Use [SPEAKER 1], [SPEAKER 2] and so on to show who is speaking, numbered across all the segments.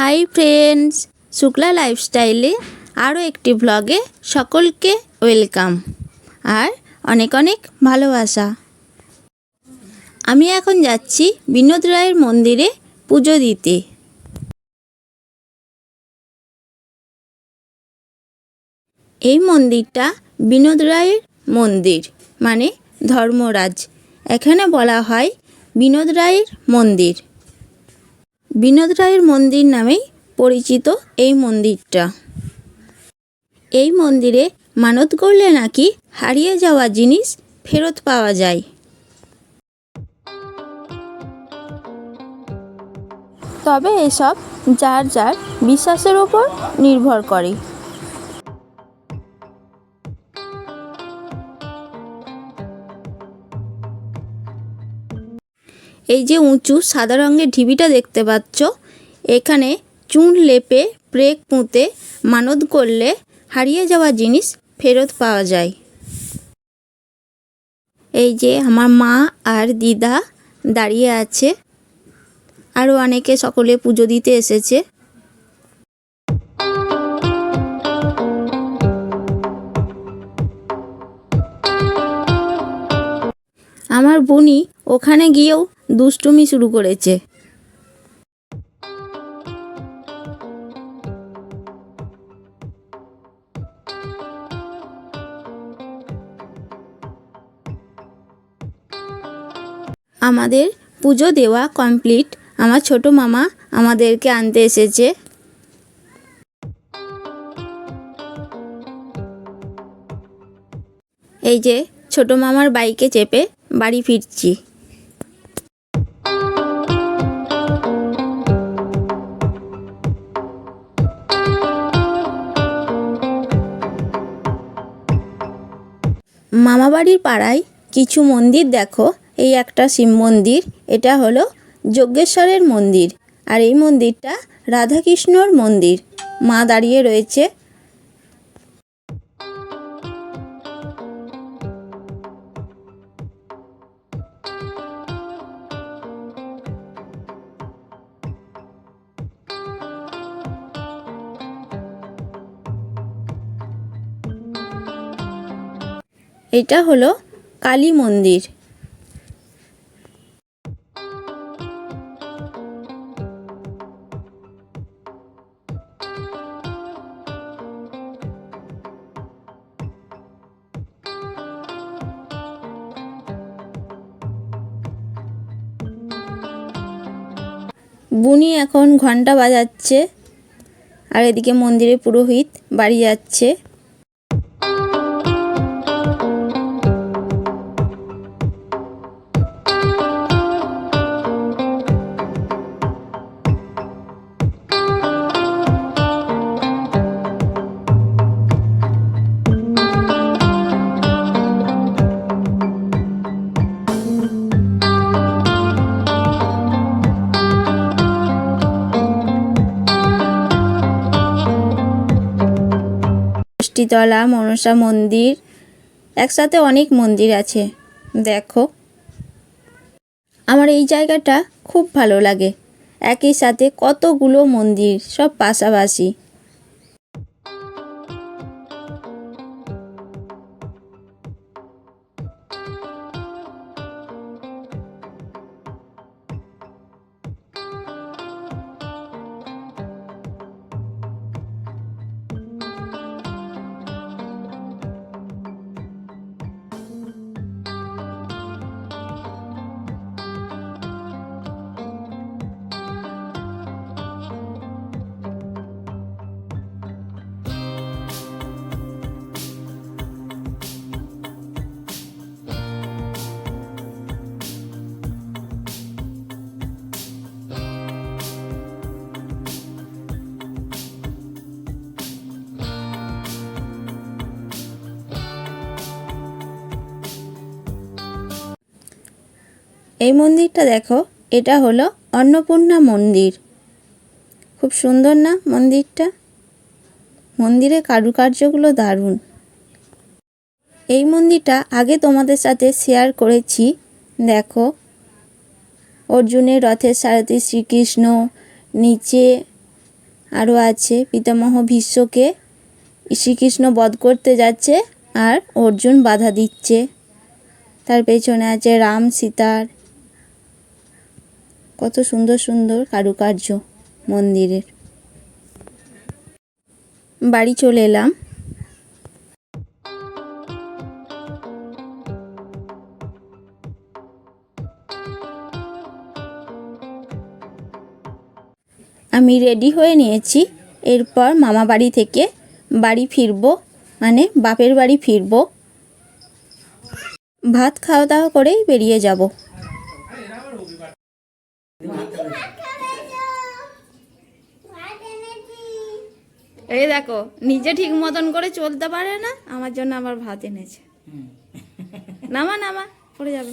[SPEAKER 1] Hi friends Shukla লাইফস্টাইলে আরও একটি ব্লগে সকলকে ওয়েলকাম আর অনেক অনেক ভালোবাসা। আমি এখন যাচ্ছি বিনোদ রায়ের মন্দিরে পুজো দিতে। এই মন্দিরটা বিনোদ রায়ের মন্দির মানে ধর্মরাজ। এখানে বলা হয় বিনোদ রায়ের মন্দির। বিনোদ রায়ের মন্দির নামেই পরিচিত এই মন্দিরটা। এই মন্দিরে মানত করলে নাকি হারিয়ে যাওয়া জিনিস ফেরত পাওয়া যায়। তবে এসব যার যার বিশ্বাসের উপর নির্ভর করে। এই যে উঁচু সাদা রঙের ঢিবিটা দেখতে পাচ্ছ, এখানে চুন লেপে প্রেক পুঁতে মানত করলে হারিয়ে যাওয়া জিনিস ফেরত পাওয়া যায়। এই যে আমার মা আর দিদা দাঁড়িয়ে আছে আরও অনেকে সকলে পুজো দিতে এসেছে। আমার বুনি ওখানে গিয়েও দুষ্টুমি শুরু করেছে। আমাদের পুজো দেওয়া কমপ্লিট আমার ছোট মামা আমাদেরকে আনতে এসেছে। এই যে ছোট মামার বাইকে চেপে বাড়ি ফিরছি। মামাবাড়ির পাড়ায় কিছু মন্দির দেখো। এই একটা শিব মন্দির, এটা হলো যজ্ঞেশ্বরের মন্দির। আর এই মন্দিরটা রাধাকৃষ্ণর মন্দির। মা দাঁড়িয়ে রয়েছে এটা হলো কালী মন্দির। বুনি এখন ঘণ্টা বাজাচ্ছে আর এদিকে মন্দিরে পুরোহিত বাড়ি যাচ্ছে। ষষ্ঠীতলা মনসা মন্দির, একসাথে অনেক মন্দির আছে। দেখো। আমার এই জায়গাটা খুব ভালো লাগে। একই সাথে কতগুলো মন্দির, সব পাশাপাশি। এই মন্দিরটা দেখো, এটা হলো অন্নপূর্ণা মন্দির। খুব সুন্দর না মন্দিরটা? মন্দিরের কারুকার্যগুলো দারুণ। এই মন্দিরটা আগে তোমাদের সাথে শেয়ার করেছি। দেখো, অর্জুনের রথের সারথি শ্রীকৃষ্ণ, নিচে আরও আছে পিতামহ ভীষ্মকে। শ্রীকৃষ্ণ বধ করতে যাচ্ছে আর অর্জুন বাধা দিচ্ছে। তার পেছনে আছে রাম সীতার কত সুন্দর সুন্দর কারুকার্য মন্দিরের। বাড়ি চলে এলাম। আমি রেডি হয়ে নিয়েছি। এরপর মামা বাড়ি থেকে বাড়ি ফিরবো মানে বাপের বাড়ি ফিরবো। ভাত খাওয়া দাওয়া করেই বেরিয়ে যাব। এই দেখো নিজে ঠিক মতন করে চলতে পারে না আমার জন্য আবার ভাত এনেছে। নামা নামা পড়ে যাবে।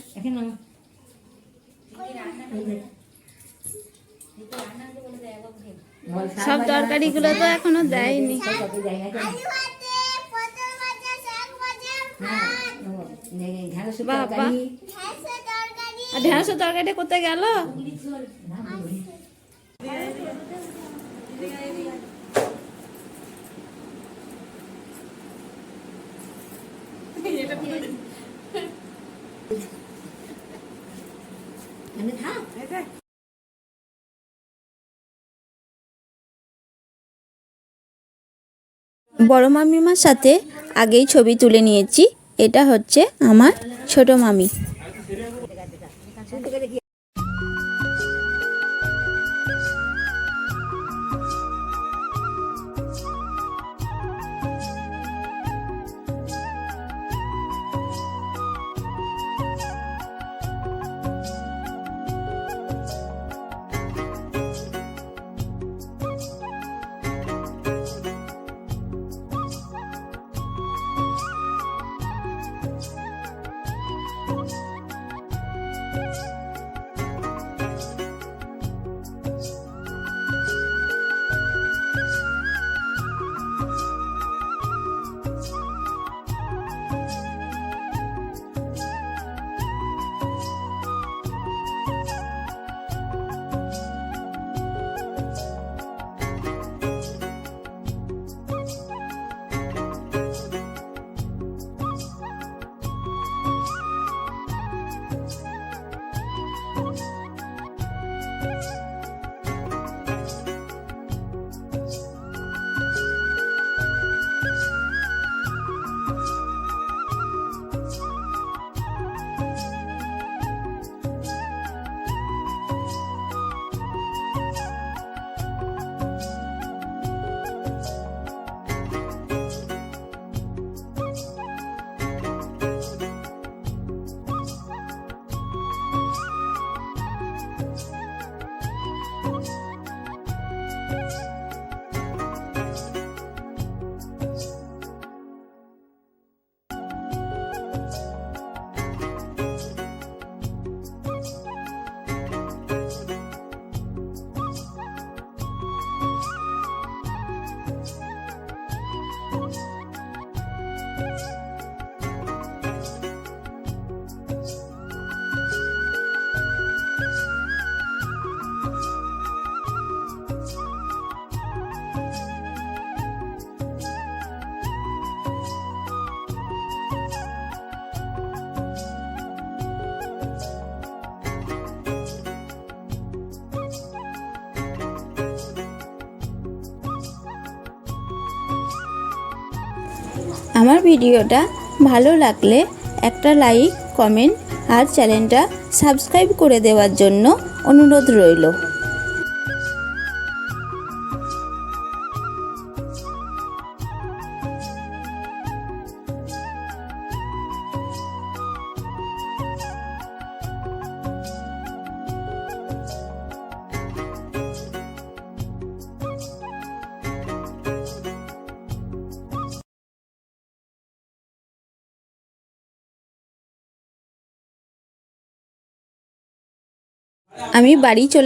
[SPEAKER 1] সব তরকারিগুলো তো এখনও দেয়নি। বাবা। ঢেঁড়সের তরকারিটা কোথায় গেল? বড় মামিমার সাথে আগেই ছবি তুলে নিয়েছি। এটা হচ্ছে আমার ছোট মামি। আমার ভিডিওটা ভালো লাগলে একটা লাইক, কমেন্ট আর চ্যানেলটা সাবস্ক্রাইব করে দেওয়ার জন্য অনুরোধ রইল। আমি বাড়ি চলে